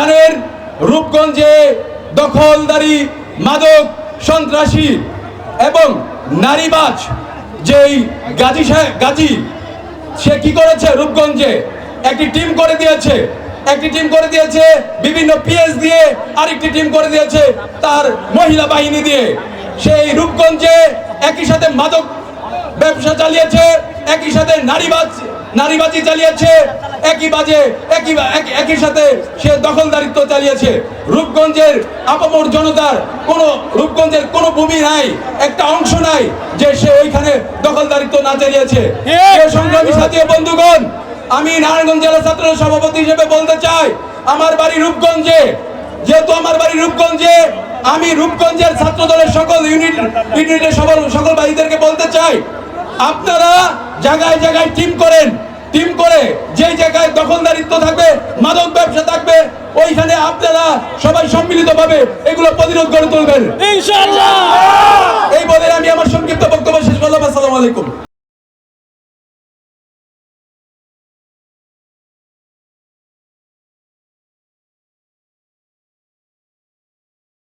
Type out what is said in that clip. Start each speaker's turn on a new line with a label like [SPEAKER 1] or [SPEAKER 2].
[SPEAKER 1] জানেন রূপগঞ্জে দখলদারি, মাদক সন্ত্রাসী এবং নারীবাজ যেই গাজী গাজী, সে কি করেছে রূপগঞ্জে? একটি টিম করে দিয়েছে। একটি টিম করে দিয়েছে বিভিন্ন পিএস দিয়ে, আরেকটি টিম করে দিয়েছে তার মহিলা বাহিনী দিয়ে। সেই রূপগঞ্জে একই সাথে মাদক ব্যবসা চালিয়েছে, একই সাথে নারীবাজ নারীবাজি চালিয়েছে, একই বাজে, একই একই সাথে সে দখলদারিত্ব চালিয়েছে। রূপগঞ্জের আপামর জনতার কোনো, রূপগঞ্জের কোনো ভূমি নাই, একটা অংশ নাই যে সে ওইখানে দখলদারিত্ব না চালিয়েছে। সংগ্রামী সাথী বন্ধুগণ, আমি নারায়ণগঞ্জ জেলা ছাত্র সভাপতি হিসেবে বলতে চাই, আমার বাড়ি রূপগঞ্জে, যেহেতু আমার বাড়ি রূপগঞ্জে, আমি রূপগঞ্জের ছাত্র দলের সকল ইউনিট, ইউনিটের সকল সকল বাড়িদেরকে বলতে চাই আপনারা জায়গায় জায়গায় টিম করেন টিম করে যে জায়গায় দখলদারিত্ব থাকবে মাদক ব্যবসা থাকবে ওইখানে আপনারা সবাই সম্মিলিত ভাবে এগুলো প্রতিরোধ করে তুলবেন।
[SPEAKER 2] এই বলে আমি আমার সংক্ষিপ্ত বক্তব্য শেষ করলাম। আসসালামু আলাইকুম।